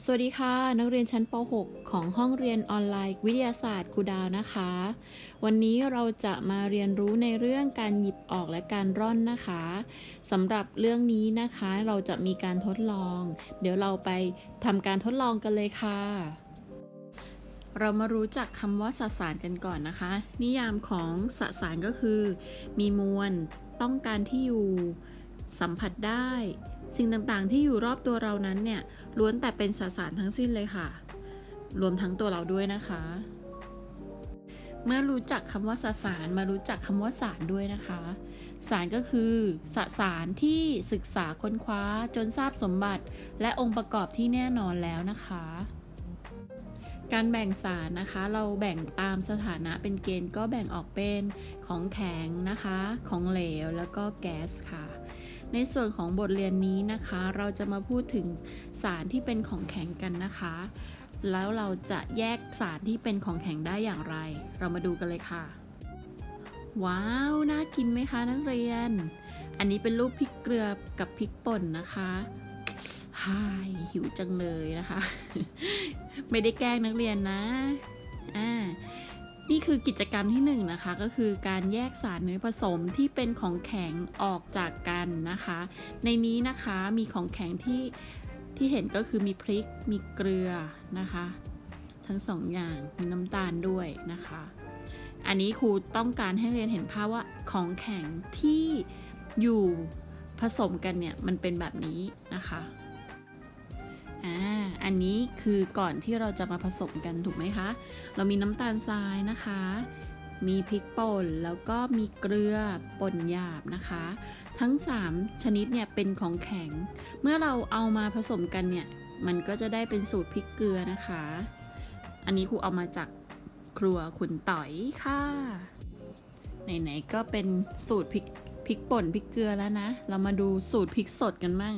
สวัสดีค่ะ นักเรียนชั้นป .6 ของห้องเรียนออนไลน์วิทยาศาสตร์ครูดาวนะคะ วันนี้เราจะมาเรียนรู้ในเรื่องการหยิบออกและการร่อนนะคะสำหรับเรื่องนี้นะคะเราจะมีการทดลอง เดี๋ยวเราไปทำการทดลองกันเลยค่ะ เรามารู้จักคำว่าสสารกันก่อนนะคะ นิยามของสสารก็คือ มีมวลต้องการที่อยู่ สัมผัสได้ สิ่งต่างๆ ที่อยู่รอบตัวเรานั้นเนี่ยล้วนแต่เป็นสสารทั้งสิ้นเลยค่ะ รวมทั้งตัวเราด้วยนะคะ เมื่อรู้จักคำว่าสสารมารู้จักคำว่าสารด้วยนะคะสารก็คือสสารที่ศึกษาค้นคว้าจนทราบสมบัติ และองค์ประกอบที่แน่นอนแล้วนะคะ การแบ่งสารนะคะ เราแบ่งตามสถานะเป็นเกณฑ์ก็แบ่งออกเป็นของแข็งนะคะ ของเหลวแล้วก็แก๊สค่ะ ในส่วนของบทเรียนนี้นะคะ เราจะมาพูดถึงสารที่เป็นของแข็งกันนะคะ แล้วเราจะแยกสารที่เป็นของแข็งได้อย่างไร เรามาดูกันเลยค่ะ ว้าว น่ากินไหมคะนักเรียน อันนี้เป็นรูปพริกเกลือกับพริกป่นนะคะฮายหิวจังเลยนะคะ ไม่ได้แกล้งนักเรียนนะ อ่า นี่คือกิจกรรมที่หนึ่งนะคะก็คือการแยกสารเนื้อผสมที่เป็นของแข็งออกจากกันนะคะ ในนี้นะคะมีของแข็งที่ที่เห็นก็คือมีพริกมีเกลือนะคะ ทั้งสองอย่างมีน้ำตาลด้วยนะคะ อันนี้ครูต้องการให้เรียนเห็นภาพว่าของแข็งที่อยู่ผสมกันเนี่ยมันเป็นแบบนี้นะคะ อ่าอันนี้คือก่อนที่เราจะมาผสมกันถูกไหมคะ เรามีน้ำตาลทรายนะคะ มีพริกป่นแล้วก็มีเกลือป่นหยาบนะคะ ทั้ง 3 ชนิดเนี่ยเป็นของแข็ง เมื่อเราเอามาผสมกันเนี่ยมันก็จะได้เป็นสูตรพริกเกลือนะคะ อันนี้ครูเอามาจากครัวขุนต่อยค่ะ ไหนๆก็เป็นสูตรพริก พริกป่นพริกเกลือแล้วนะ เรามาดูสูตรพริกสดกันบ้าง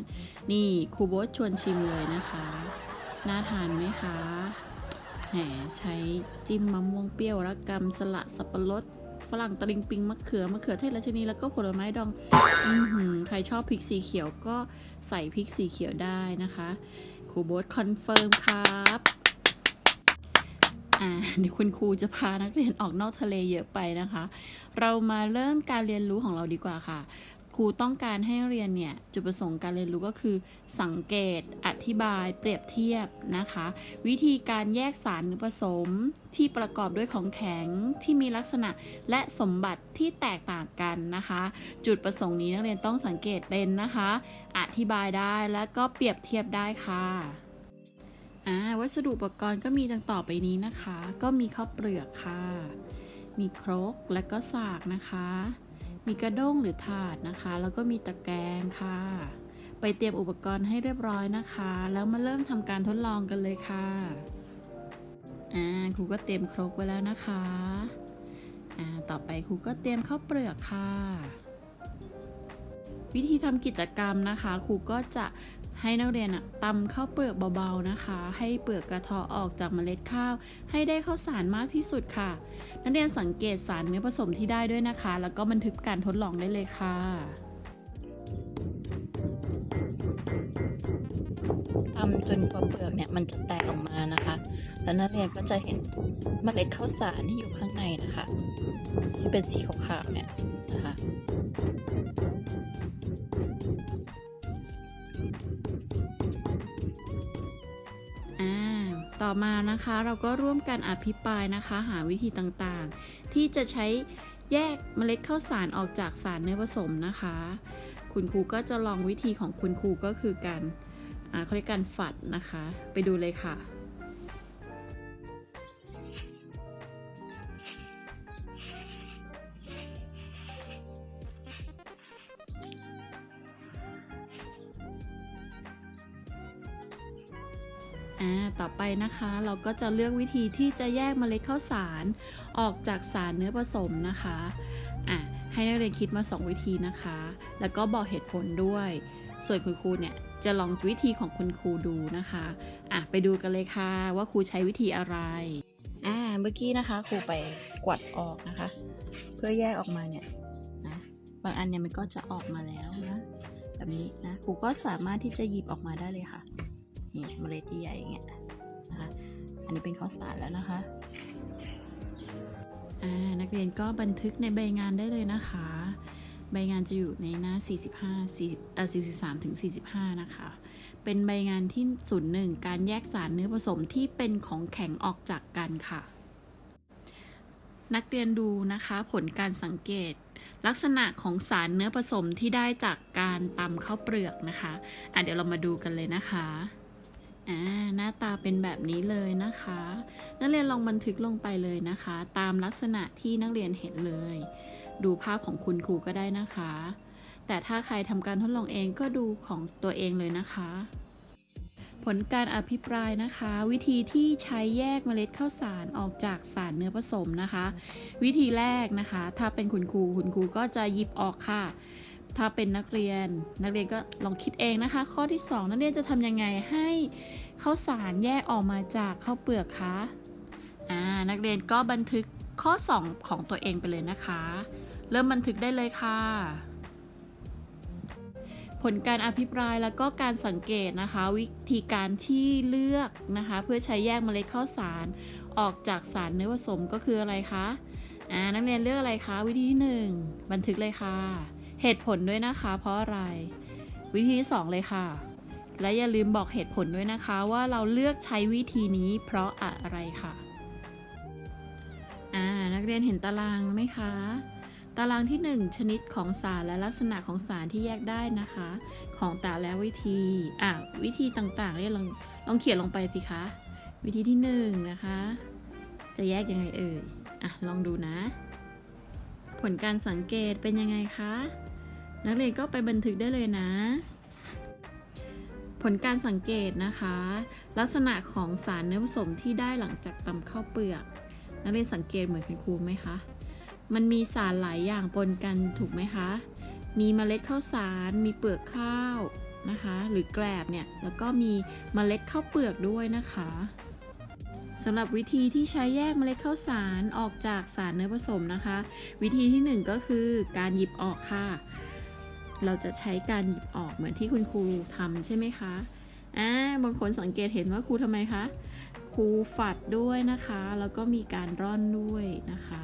นี่ครูโบ๊ทชวนชิมเลยนะคะ น่าทานไหมคะแหมใช้จิ้มมะม่วงเปรี้ยวระกำสละสับปะรดฝรั่งตะลิงปิงมะเขือมะเขือเทศราชนีแล้วก็ผลไม้ดองอใครชอบพริกสีเขียวก็ใส่พริกสีเขียวได้นะคะครูโบ๊ทคอนเฟิร์มครับ อ่าเดี๋ยวคุณครูจะพานักเรียนออกนอกทะเลเยอะไปนะคะ เรามาเริ่มการเรียนรู้ของเราดีกว่าค่ะ ครูต้องการให้เรียนเนี่ยจุดประสงค์การเรียนรู้ก็คือ สังเกต อธิบาย เปรียบเทียบนะคะ วิธีการแยกสารหรือผสมที่ประกอบด้วยของแข็งที่มีลักษณะและสมบัติที่แตกต่างกันนะคะ จุดประสงค์นี้นักเรียนต้องสังเกตเป็นนะคะ อธิบายได้และก็เปรียบเทียบได้ค่ะ อ่าวัสดุอุปกรณ์ก็มีดังต่อไปนี้นะคะ ก็มีข้าวเปลือกค่ะ มีครกและก็สากนะคะ มีกระด้งหรือถาดนะคะ แล้วก็มีตะแกรงค่ะ ไปเตรียมอุปกรณ์ให้เรียบร้อยนะคะ แล้วมาเริ่มทำการทดลองกันเลยค่ะอ่าครูก็เตรียมครกไว้แล้วนะคะอ่าต่อไปครูก็เตรียมข้าวเปลือกค่ะวิธีทำกิจกรรมนะคะครูก็จะ ให้นักเรียนอะตำข้าวเปลือกเบาๆนะคะ ให้เปลือกกระเทาะออกจากเมล็ดข้าว ให้ได้ข้าวสารมากที่สุดค่ะ นักเรียนสังเกตสารเนื้อผสมที่ได้ด้วยนะคะ แล้วก็บันทึกการทดลองได้เลยค่ะทำจนกว่าเปลือกเนี่ยมันจะแตกออกมานะคะ แล้วนักเรียนก็จะเห็นเมล็ดข้าวสารที่อยู่ข้างในนะคะ ที่เป็นสีขาวๆเนี่ยนะคะ ต่อมานะคะเราก็ร่วมกันอภิปรายนะคะ หาวิธีต่างๆ ที่จะใช้แยกเมล็ดข้าวสารออกจากสารเนื้อผสมนะคะ คุณครูก็จะลองวิธีของคุณครูก็คือการอ่าเขาเรียกการฝัดนะคะ ไปดูเลยค่ะ อ่าต่อไปนะคะเราก็จะเลือกวิธีที่จะแยกเมล็ดข้าวสารออกจากสารเนื้อผสมนะคะอะให้นักเรียนคิดมา 2 วิธีนะคะ แล้วก็บอกเหตุผลด้วย ส่วนคุณครูเนี่ยจะลองวิธีของคุณครูดูนะคะอะไปดูกันเลยค่ะว่าครูใช้วิธีอะไรอ่าเมื่อกี้นะคะครูไปกวัดออกนะคะ เพื่อแยกออกมาเนี่ยนะบางอันเนี่ยมันก็จะออกมาแล้วนะแบบนี้นะครูก็สามารถที่จะหยิบออกมาได้เลยค่ะ นี่เมล็ดใหญ่ๆอย่างเงี้ยนะคะอันนี้เป็นข้าวสารแล้วนะคะนักเรียนก็บันทึกในใบงานได้เลยนะคะ ใบงานจะอยู่ในหน้า 45 40เอ่อ43ถึง45 นะคะ เป็นใบงานที่ศูนย์หนึ่งการแยกสารเนื้อผสมที่เป็นของแข็งออกจากกันค่ะ นักเรียนดูนะคะผลการสังเกต ลักษณะของสารเนื้อผสมที่ได้จากการตำข้าวเปลือกนะคะ อะเดี๋ยวเรามาดูกันเลยนะคะ อ่าหน้าตาเป็นแบบนี้เลยนะคะ นักเรียนลองบันทึกลงไปเลยนะคะ ตามลักษณะที่นักเรียนเห็นเลย ดูภาพของคุณครูก็ได้นะคะ แต่ถ้าใครทำการทดลองเองก็ดูของตัวเองเลยนะคะ ผลการอภิปรายนะคะ วิธีที่ใช้แยกเมล็ดข้าวสารออกจากสารเนื้อผสมนะคะ วิธีแรกนะคะ ถ้าเป็นคุณครูคุณครูก็จะหยิบออกค่ะ ถ้าเป็นนักเรียน นักเรียนก็ลองคิดเองนะคะ ข้อที่ 2 นักเรียนจะทำยังไงให้ข้าวสารแยกออกมาจากข้าวเปลือกคะอ่านักเรียนก็บันทึกข้อ 2 ของตัวเองไปเลยนะคะ เริ่มบันทึกได้เลยค่ะ ผลการอภิปรายแล้วก็การสังเกตนะคะ วิธีการที่เลือกนะคะ เพื่อใช้แยกเมล็ดข้าวสารออกจากสารเนื้อผสมก็คืออะไรคะอ่านักเรียนเลือกอะไรคะ วิธีที่หนึ่งบันทึกเลยค่ะ เหตุผลด้วยนะคะ เพราะอะไร วิธีที่สองเลยค่ะ และอย่าลืมบอกเหตุผลด้วยนะคะว่าเราเลือกใช้วิธีนี้เพราะอะไรค่ะอ่านักเรียนเห็นตารางไหมคะ ตารางที่ 1 ชนิดของสารและลักษณะของสารที่แยกได้นะคะ ของแต่และวิธีอะวิธีต่างๆเนี่ยลองลองเขียนลงไปสิคะวิธีที่ 1 นะคะ จะแยกยังไงเอ่ยอะลองดูนะ ผลการสังเกตเป็นยังไงคะ นักเรียนก็ไปบันทึกได้เลยนะ ผลการสังเกตนะคะ ลักษณะของสารเนื้อผสมที่ได้หลังจากตำข้าวเปลือก นักเรียนสังเกตเหมือนคุณครูไหมคะ มันมีสารหลายอย่างปนกันถูกไหมคะ มีเมล็ดข้าวสาร มีเปลือกข้าวนะคะ หรือแกลบเนี่ย แล้วก็มีเมล็ดข้าวเปลือกด้วยนะคะสำหรับวิธีที่ใช้แยกเมล็ดข้าวสารออกจากสารเนื้อผสมนะคะ วิธีที่หนึ่งก็คือการหยิบออกค่ะ เราจะใช้การหยิบออกเหมือนที่คุณครูทำใช่ไหมคะอ่าบางคนสังเกตเห็นว่าครูทำไมคะครูฝัดด้วยนะคะ แล้วก็มีการร่อนด้วยนะคะ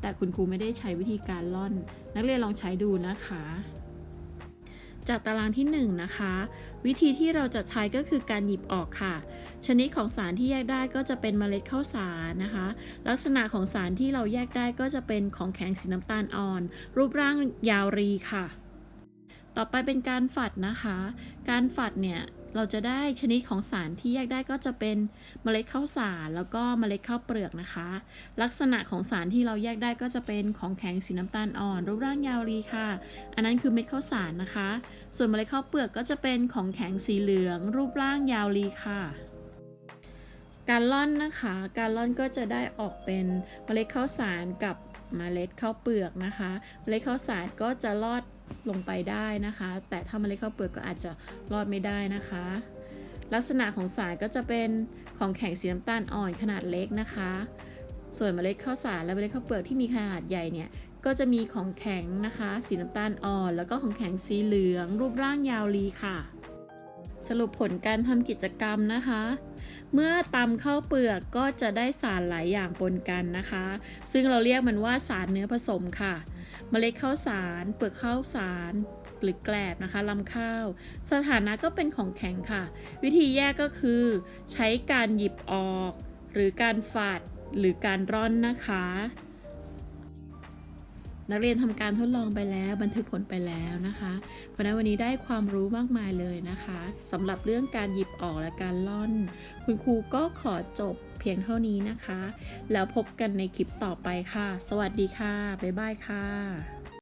แต่คุณครูไม่ได้ใช้วิธีการร่อน นักเรียนลองใช้ดูนะคะ จากตารางที่ 1นงนะคะ วิธีที่เราจะใช้ก็คือการหยิบออกค่ะ ชนิดของสารที่แยกได้ก็จะเป็นเมล็ดข้าวสารนะคะ ลักษณะของสารที่เราแยกได้ก็จะเป็นของแข็งสีน้ำตาลอ่อน รูปร่างยาวรีค่ะ ต่อไปเป็นการฝัดนะคะ การฝัดเนี่ยเราจะได้ชนิดของสารที่แยกได้ก็จะเป็นเมล็ดข้าวสารแล้วก็เมล็ดข้าวเปลือกนะคะ ลักษณะของสารที่เราแยกได้ก็จะเป็นของแข็งสีน้ำตาลอ่อนรูปร่างยาวรีค่ะ อันนั้นคือเม็ดข้าวสารนะคะ ส่วนเมล็ดข้าวเปลือกก็จะเป็นของแข็งสีเหลือง รูปร่างยาวรีค่ะ การล่อนนะคะ การล่อนก็จะได้ออกเป็นเมล็ดข้าวสารกับเมล็ดข้าวเปลือกนะคะ เมล็ดข้าวสารก็จะลอด ลงไปได้นะคะ แต่ถ้าเมล็ดข้าวเปลือกก็อาจจะรอดไม่ได้นะคะ ลักษณะของสารก็จะเป็นของแข็งสีน้ำตาลอ่อนขนาดเล็กนะคะ ส่วนเมล็ดข้าวสารและเมล็ดข้าวเปลือกที่มีขนาดใหญ่เนี่ยก็จะมีของแข็งนะคะ สีน้ำตาลอ่อน แล้วก็ของแข็งสีเหลือง รูปร่างยาวรีค่ะ สรุปผลการทำกิจกรรมนะคะ เมื่อตำข้าวเปลือกก็จะได้สารหลายอย่างปนกันนะคะ ซึ่งเราเรียกมันว่าสารเนื้อผสมค่ะ เมล็ดข้าวสาร เปลือกข้าวสารหรือแกลบนะคะลำข้าว สถานะก็เป็นของแข็งค่ะ วิธีแยกก็คือ ใช้การหยิบออก หรือการฝาดหรือการร่อนนะคะ นักเรียนทำการทดลองไปแล้ว บันทึกผลไปแล้วนะคะเพราะนั้นวันนี้ได้ความรู้มากมายเลยนะคะสำหรับเรื่องการหยิบออกและการล่อน คุณครูก็ขอจบ พียงเท่านี้นะคะ แล้วพบกันในคลิปต่อไปค่ะ สวัสดีค่ะ บ๊ายบายค่ะ